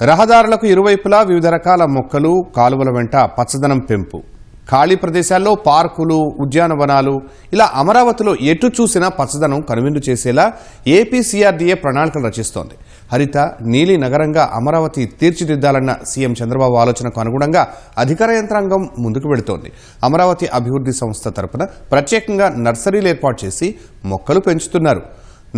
రహదారులకు ఇరువైపులా వివిధ రకాల మొక్కలు కాలువల వెంట పచ్చదనం పెంపు. ఖాళీ ప్రదేశాల్లో పార్కులు ఉద్యానవనాలు ఇలా అమరావతిలో ఎటు చూసినా పచ్చదనం కనువిందు చేసేలా ఏపీ సిఆర్డీఏ ప్రణాళికలు రచిస్తోంది. హరిత నీలి నగరంగా అమరావతి తీర్చిదిద్దాలన్న సీఎం చంద్రబాబు ఆలోచనకు అనుగుణంగా అధికార యంత్రాంగం ముందుకు వెళుతోంది. అమరావతి అభివృద్ధి సంస్థ తరపున ప్రత్యేకంగా నర్సరీలు ఏర్పాటు చేసి మొక్కలు పెంచుతున్నారు.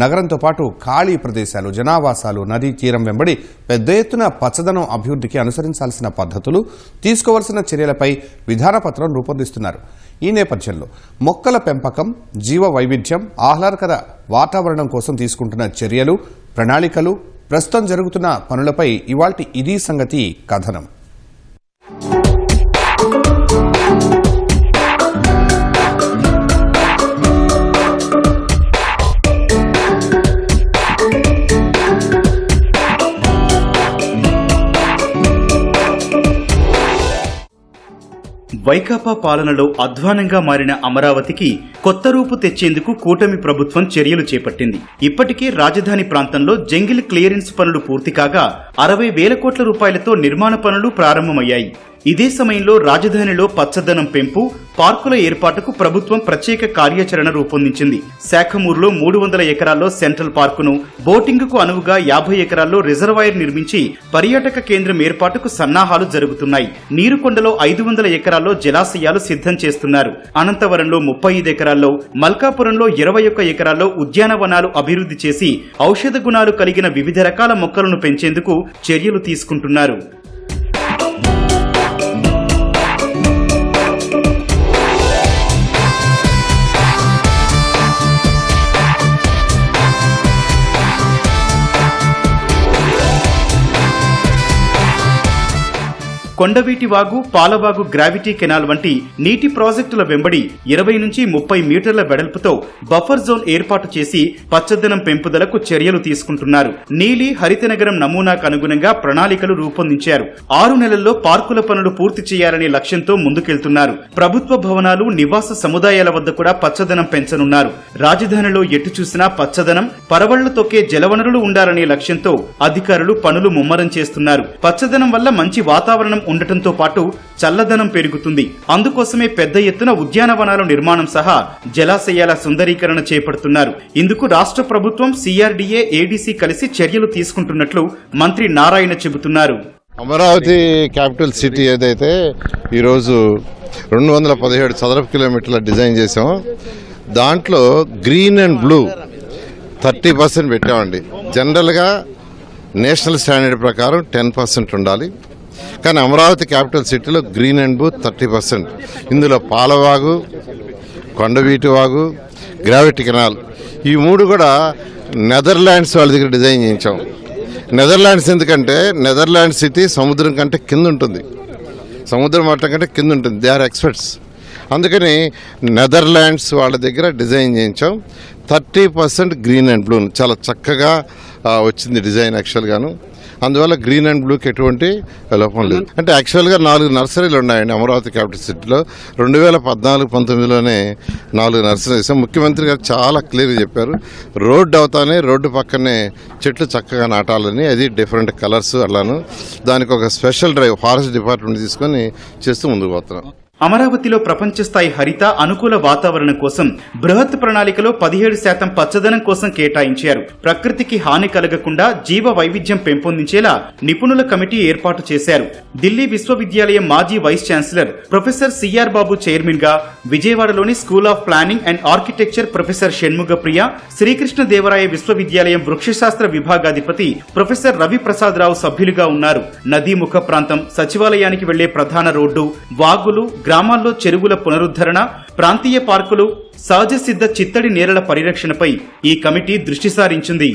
నగరంతో పాటు ఖాళీ ప్రదేశాలు జనావాసాలు నదీ తీరం వెంబడి పెద్ద ఎత్తున పచ్చదనం అభివృద్ధికి అనుసరించాల్సిన పద్ధతులు తీసుకోవాల్సిన చర్యలపై విధానపత్రం రూపొందిస్తున్నారు. ఈ నేపథ్యంలో మొక్కల పెంపకం జీవ వైవిధ్యం ఆహ్లాదకర వాతావరణం కోసం తీసుకుంటున్న చర్యలు ప్రణాళికలు ప్రస్తుతం జరుగుతున్న పనులపై ఇవాల్టి ఇదీ సంగతి కథనం. వైకాపా పాలనలో అధ్వానంగా మారిన అమరావతికి కొత్త రూపు తెచ్చేందుకు కూటమి ప్రభుత్వం చర్యలు చేపట్టింది. ఇప్పటికే రాజధాని ప్రాంతంలో జంగిల్ క్లియరెన్స్ పనులు పూర్తి కాగా అరవై వేల కోట్ల రూపాయలతో నిర్మాణ పనులు ప్రారంభమయ్యాయి. ఇదే సమయంలో రాజధానిలో పచ్చదనం పెంపు పార్కుల ఏర్పాటుకు ప్రభుత్వం ప్రత్యేక కార్యాచరణ రూపొందించింది. శాఖమూరులో మూడు వందల ఎకరాల్లో సెంట్రల్ పార్కును బోటింగ్కు అనువుగా యాభై ఎకరాల్లో రిజర్వాయర్ నిర్మించి పర్యాటక కేంద్రం ఏర్పాటుకు సన్నాహాలు జరుగుతున్నాయి. నీరుకొండలో ఐదు వందల ఎకరాల్లో జలాశయాలు సిద్ధం చేస్తున్నారు. అనంతవరంలో ముప్పై ఐదు ఎకరాల్లో మల్కాపురంలో ఇరవై ఒక్క ఎకరాల్లో ఉద్యానవనాలు అభివృద్ధి చేసి ఔషధ గుణాలు కలిగిన వివిధ రకాల మొక్కలను పెంచేందుకు చర్యలు తీసుకుంటున్నారు. కొండవీటి వాగు పాలవాగు గ్రావిటీ కెనాల్ వంటి నీటి ప్రాజెక్టుల వెంబడి ఇరవై నుంచి ముప్పై మీటర్ల వెడల్పుతో బఫర్ జోన్ ఏర్పాటు చేసి పచ్చదనం పెంపుదలకు చర్యలు తీసుకుంటున్నారు. నీలి హరితనగరం నమూనాకు అనుగుణంగా ప్రణాళికలు రూపొందించారు. ఆరు నెలల్లో పార్కుల పనులు పూర్తి చేయాలనే లక్ష్యంతో ముందుకెళ్తున్నారు. ప్రభుత్వ భవనాలు నివాస సముదాయాల వద్ద కూడా పచ్చదనం పెంచనున్నారు. రాజధానిలో ఎటు చూసినా పచ్చదనం పరవళ్ళు తొక్కే జలవనరులు ఉండాలనే లక్ష్యంతో అధికారులు పనులు ముమ్మరం చేస్తున్నారు. పచ్చదనం వల్ల మంచి వాతావరణం ఉండటంతో పాటు చల్లదనం పెరుగుతుంది. అందుకోసమే పెద్ద ఎత్తున ఉద్యానవనాల నిర్మాణం సహా జలాశయాల సుందరీకరణ చేపడుతున్నారు. ఇందుకు రాష్ట్ర ప్రభుత్వం సిఆర్డీఏ ఏడీసీ కలిసి చర్యలు తీసుకుంటున్నట్లు మంత్రి నారాయణ చెబుతున్నారు. అమరావతి క్యాపిటల్ సిటీ ఏదైతే ఈరోజు రెండు వందల పదిహేడు చదరపు కిలోమీటర్ల డిజైన్ చేసాం దాంట్లో green and blue thirty percent పెట్టామండి. జనరల్గా నేషనల్ స్టాండర్డ్ ప్రకారం టెన్ పర్సెంట్ ఉండాలి. కానీ అమరావతి క్యాపిటల్ సిటీలో green and blue thirty percent. ఇందులో పాలవాగు కొండవీటి వాగు గ్రావిటీ కెనాల్. ఈ మూడు కూడా నెదర్లాండ్స్ వాళ్ళ దగ్గర డిజైన్ చేయించాం. నెదర్లాండ్స్ ఎందుకంటే నెదర్లాండ్ సిటీ సముద్రం కంటే కింద ఉంటుంది. సముద్రం మట్టం కంటే కింద ఉంటుంది. దే ఆర్ ఎక్స్పర్ట్స్ అందుకని నెదర్లాండ్స్ వాళ్ళ దగ్గర డిజైన్ చేయించాం. Thirty percent green and blue. చాలా చక్కగా వచ్చింది డిజైన్ యాక్చువల్గాను. అందువల్ల గ్రీన్ అండ్ బ్లూకి ఎటువంటి లోపం లేదు. అంటే యాక్చువల్గా నాలుగు నర్సరీలు ఉన్నాయండి అమరావతి క్యాపిటల్ సిటీలో. రెండు వేల పద్నాలుగు పంతొమ్మిదిలోనే నాలుగు నర్సరీలు వేసాం. ముఖ్యమంత్రి గారు చాలా క్లియర్గా చెప్పారు. రోడ్డు అవుతానే రోడ్డు పక్కనే చెట్లు చక్కగా నాటాలని అది డిఫరెంట్ కలర్స్ అలాను. దానికి ఒక స్పెషల్ డ్రైవ్ ఫారెస్ట్ డిపార్ట్మెంట్ తీసుకొని చేస్తూ ముందుకు పోతున్నాం. అమరావతిలో ప్రపంచ స్థాయి హరిత అనుకూల వాతావరణం కోసం బృహత్ ప్రణాళికలో పదిహేడు శాతం పచ్చదనం కోసం కేటాయించారు. ప్రకృతికి హాని కలగకుండా జీవ వైవిధ్యం పెంపొందించేలా నిపుణుల కమిటీ ఏర్పాటు చేశారు. ఢిల్లీ విశ్వవిద్యాలయం మాజీ vice chancellor professor C R Babu చైర్మన్గా విజయవాడలోని school of planning and architecture professor Shanmuga Priya Srikrishna Devaraya విశ్వవిద్యాలయం వృక్షశాస్త్ర విభాగాధిపతి ప్రొఫెసర్ రవి ప్రసాద్ రావు సభ్యులుగా ఉన్నారు. నదీ ముఖ ప్రాంతం సచివాలయానికి వెళ్ళే ప్రధాన రోడ్డు వాగులు గ్రామాల్లో చెరువుల పునరుద్ధరణ ప్రాంతీయ పార్కులు సహజ సిద్ధ చిత్తడి నేలల పరిరక్షణపై ఈ కమిటీ దృష్టి సారించింది.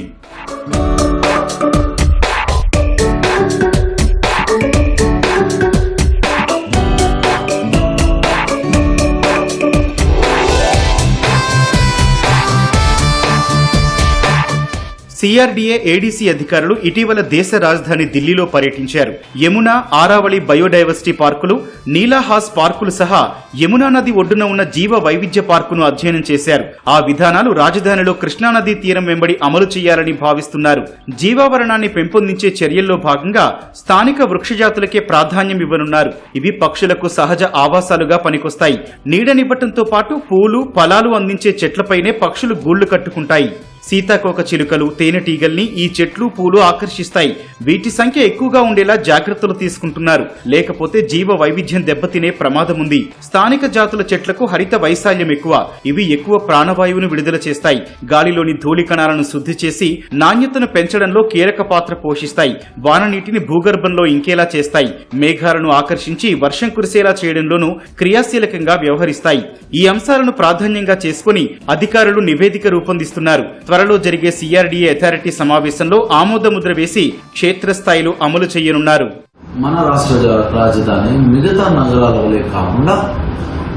సిఆర్డీఏ ఏడీసీ అధికారులు ఇటీవల దేశ రాజధాని ఢిల్లీలో పర్యటించారు. యమున ఆరావళి బయోడైవర్సిటీ పార్కులు నీలాహాస్ పార్కులు సహా యమునా నది ఒడ్డున ఉన్న జీవ వైవిధ్య పార్కును అధ్యయనం చేశారు. ఆ విధానాలు రాజధానిలో కృష్ణానదీ తీరం వెంబడి అమలు చేయాలని భావిస్తున్నారు. జీవావరణాన్ని పెంపొందించే చర్యల్లో భాగంగా స్థానిక వృక్షజాతులకే ప్రాధాన్యం ఇవ్వనున్నారు. ఇవి పక్షులకు సహజ ఆవాసాలుగా పనికొస్తాయి. నీడనివ్వటంతో పాటు పూలు ఫలాలు అందించే చెట్లపైనే పక్షులు గూళ్ళు కట్టుకుంటాయి. సీతాకోక చిలుకలు తేనెటీగల్ని ఈ చెట్లు పూలు ఆకర్షిస్తాయి. వీటి సంఖ్య ఎక్కువగా ఉండేలా జాగ్రత్తలు తీసుకుంటున్నారు. లేకపోతే జీవ వైవిధ్యం దెబ్బతినే ప్రమాదం ఉంది స్థానిక జాతుల చెట్లకు హరిత వైశాల్యం ఎక్కువ. ఇవి ఎక్కువ ప్రాణవాయువును విడుదల చేస్తాయి. గాలిలోని ధూళి కణాలను శుద్ధి చేసి నాణ్యతను పెంచడంలో కీలక పాత్ర పోషిస్తాయి. వాన నీటిని భూగర్భంలో ఇంకేలా చేస్తాయి. మేఘాలను ఆకర్షించి వర్షం కురిసేలా చేయడంలోనూ క్రియాశీలకంగా వ్యవహరిస్తాయి. ఈ అంశాలను ప్రాధాన్యంగా చేసుకుని అధికారులు నివేదిక రూపొందిస్తున్నారు. త్వరలో జరిగే సిఆర్డీఏ అథారిటీ సమావేశంలో ఆమోదముద్ర వేసి క్షేత్రస్థాయిలో అమలు చేయనున్నారు. మన రాష్ట్ర రాజధాని మిగతా నగరాల వలె కాకుండా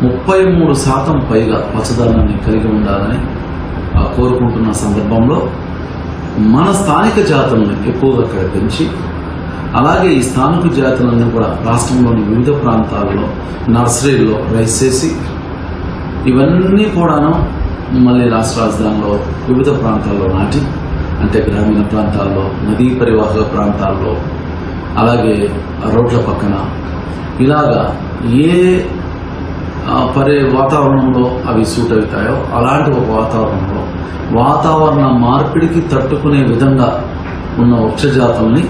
ముప్పై మూడు శాతం పైగా పచ్చదనాన్ని కలిగి ఉండాలని కోరుకుంటున్న సందర్భంలో మన స్థానిక జాతులను ఎక్కువగా అక్కడ పెంచి అలాగే ఈ స్థానిక జాతులను కూడా రాష్ట్రంలోని వివిధ ప్రాంతాల్లో నర్సరీల్లో రైస్ చేసి ఇవన్నీ కూడాను మళ్ళీ రాష్ట్ర రాజధానిలో వివిధ ప్రాంతాల్లో నాటి అంటే గ్రామీణ ప్రాంతాల్లో నదీ పరివాహక ప్రాంతాల్లో అలాగే రోడ్ల పక్కన ఇలాగా ఏ పరే పరి వాతావరణంలో అవి సూట్ అవుతాయో అలాంటి ఒక వాతావరణంలో వాతావరణ మార్పిడికి తట్టుకునే విధంగా ఉన్న వృక్షజాతుల్ని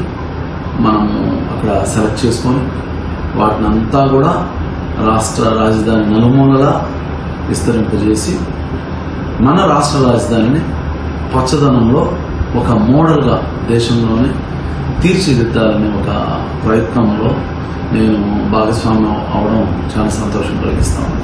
మనము అక్కడ సెలెక్ట్ చేసుకొని వాటిని అంతా కూడా రాష్ట్ర రాజధాని నలుమూలలా విస్తరింపజేసి మన రాష్ట్ర రాజధానిని పచ్చదనంలో ఒక మోడల్గా దేశంలోనే తీర్చిదిద్దాలనే ఒక ప్రయత్నంలో నేను భాగస్వామ్యం అవడం చాలా సంతోషం కలిగిస్తాను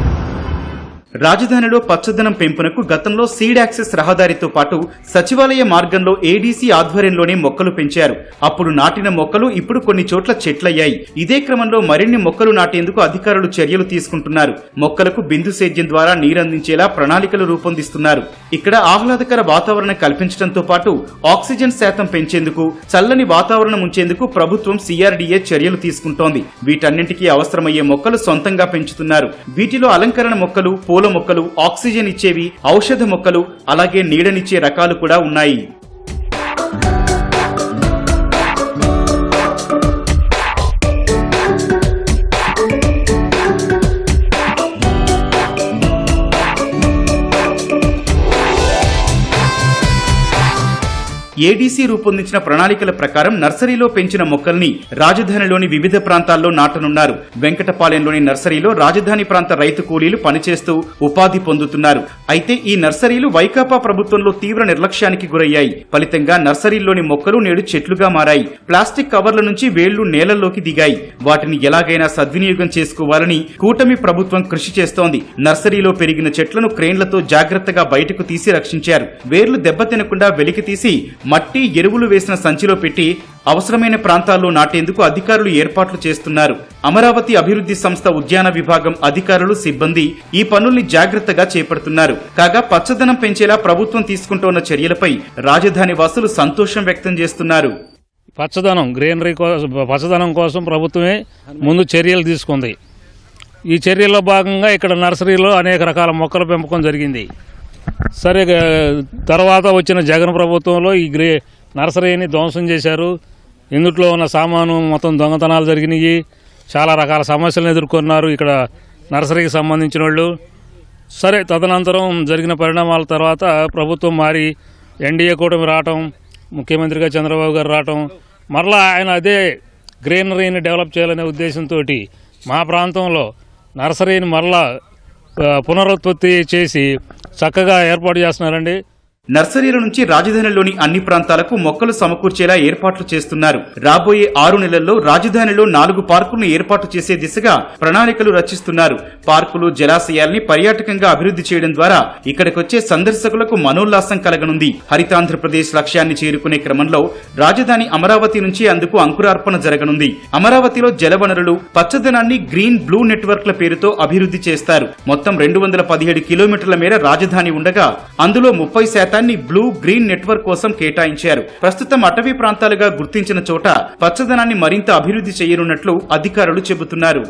రాజధానిలో పచ్చదనం పెంపునకు గతంలో సీడ్ యాక్సెస్ రహదారితో పాటు సచివాలయ మార్గంలో ఏడీసీ ఆధ్వర్యంలోనే మొక్కలు పెంచారు. అప్పుడు నాటిన మొక్కలు ఇప్పుడు కొన్ని చోట్ల చెట్లయ్యాయి. ఇదే క్రమంలో మరిన్ని మొక్కలు నాటేందుకు అధికారులు చర్యలు తీసుకుంటున్నారు. మొక్కలకు బిందు సేద్యం ద్వారా నీరందించేలా ప్రణాళికలు రూపొందిస్తున్నారు. ఇక్కడ ఆహ్లాదకర వాతావరణం కల్పించడంతో పాటు ఆక్సిజన్ శాతం పెంచేందుకు చల్లని వాతావరణం ఉంచేందుకు ప్రభుత్వం సిఆర్డీఏ చర్యలు తీసుకుంటోంది. వీటన్నింటికీ అవసరమయ్యే మొక్కలు సొంతంగా పెంచుతున్నారు. వీటిలో అలంకరణ మొక్కలు పూల మొక్కలు ఆక్సిజన్ ఇచ్చేవి ఔషధ మొక్కలు అలాగే నీడనిచ్చే రకాలు కూడా ఉన్నాయి. ఏడీసీ రూపొందించిన ప్రణాళికల ప్రకారం నర్సరీలో పెంచిన మొక్కల్ని రాజధానిలోని వివిధ ప్రాంతాల్లో నాటనున్నారు. వెంకటపాలెంలోని నర్సరీలో రాజధాని ప్రాంత రైతు కూలీలు పనిచేస్తూ ఉపాధి పొందుతున్నారు. అయితే ఈ నర్సరీలు వైకాపా ప్రభుత్వంలో తీవ్ర నిర్లక్ష్యానికి గురయ్యాయి. ఫలితంగా నర్సరీల్లోని మొక్కలు నేడు చెట్లుగా మారాయి. ప్లాస్టిక్ కవర్ల నుంచి వేళ్ళు నేలల్లోకి దిగాయి. వాటిని ఎలాగైనా సద్వినియోగం చేసుకోవాలని కూటమి ప్రభుత్వం కృషి చేస్తోంది. నర్సరీలో పెరిగిన చెట్లను క్రేన్లతో జాగ్రత్తగా బయటకు తీసి రక్షించారు. వేర్లు దెబ్బతినకుండా వెలికి తీసి మట్టి ఎరువులు వేసిన సంచిలో పెట్టి అవసరమైన ప్రాంతాల్లో నాటేందుకు అధికారులు ఏర్పాట్లు చేస్తున్నారు. అమరావతి అభివృద్ధి సంస్థ ఉద్యాన విభాగం అధికారులు సిబ్బంది ఈ పనుల్ని జాగ్రత్తగా చేపడుతున్నారు. కాగా పచ్చదనం పెంచేలా ప్రభుత్వం తీసుకుంటోన్న చర్యలపై రాజధాని వాసులు సంతోషం వ్యక్తం చేస్తున్నారు. పచ్చదనం గ్రీనరీ కోసం పచ్చదనం కోసం ప్రభుత్వమే ముందు చర్యలు తీసుకుంది. ఈ చర్యల్లో భాగంగా ఇక్కడ నర్సరీలో అనేక రకాల మొక్కల పెంపకం జరిగింది. సరే తర్వాత వచ్చిన జగన్ ప్రభుత్వంలో ఈ గ్రే నర్సరీని ధ్వంసం చేశారు. ఇందుట్లో ఉన్న సామాను మొత్తం దొంగతనాలు జరిగినాయి. చాలా రకాల సమస్యలను ఎదుర్కొన్నారు ఇక్కడ నర్సరీకి సంబంధించిన వాళ్ళు. సరే తదనంతరం జరిగిన పరిణామాల తర్వాత ప్రభుత్వం మారి ఎన్డీఏ కూటమి రావటం ముఖ్యమంత్రిగా చంద్రబాబు గారు రావటం మరలా ఆయన అదే గ్రీనరీని డెవలప్ చేయాలనే ఉద్దేశంతో మా ప్రాంతంలో నర్సరీని మరలా పునరుత్పత్తి చేసి చక్కగా ఏర్పాటు చేస్తున్నారండి. నర్సరీల నుంచి రాజధానిలోని అన్ని ప్రాంతాలకు మొక్కలు సమకూర్చేలా ఏర్పాట్లు చేస్తున్నారు. రాబోయే ఆరు నెలల్లో రాజధానిలో నాలుగు పార్కులను ఏర్పాటు చేసే దిశగా ప్రణాళికలు రచిస్తున్నారు. పార్కులు జలాశయాల్ని పర్యాటకంగా అభివృద్ధి చేయడం ద్వారా ఇక్కడికొచ్చే సందర్శకులకు మనోల్లాసం కలగనుంది. హరితాంధ్రప్రదేశ్ లక్ష్యాన్ని చేరుకునే క్రమంలో రాజధాని అమరావతి నుంచి అందుకు అంకురార్పణ జరగనుంది. అమరావతిలో జలవనరులు పచ్చదనాన్ని గ్రీన్ బ్లూ నెట్వర్క్ల పేరుతో అభివృద్ధి చేస్తారు. మొత్తం రెండు వందల పదిహేడు కిలోమీటర్ల మేర రాజధాని ఉండగా అందులో ముప్పై శాతం శాతాన్ని బ్లూ గ్రీన్ నెట్వర్క్ కోసం కేటాయించారు. ప్రస్తుతం అటవీ ప్రాంతాలుగా గుర్తించిన చోట పచ్చదనాన్ని మరింత అభివృద్ధి చేయనున్నట్లు అధికారులు చెబుతున్నారు.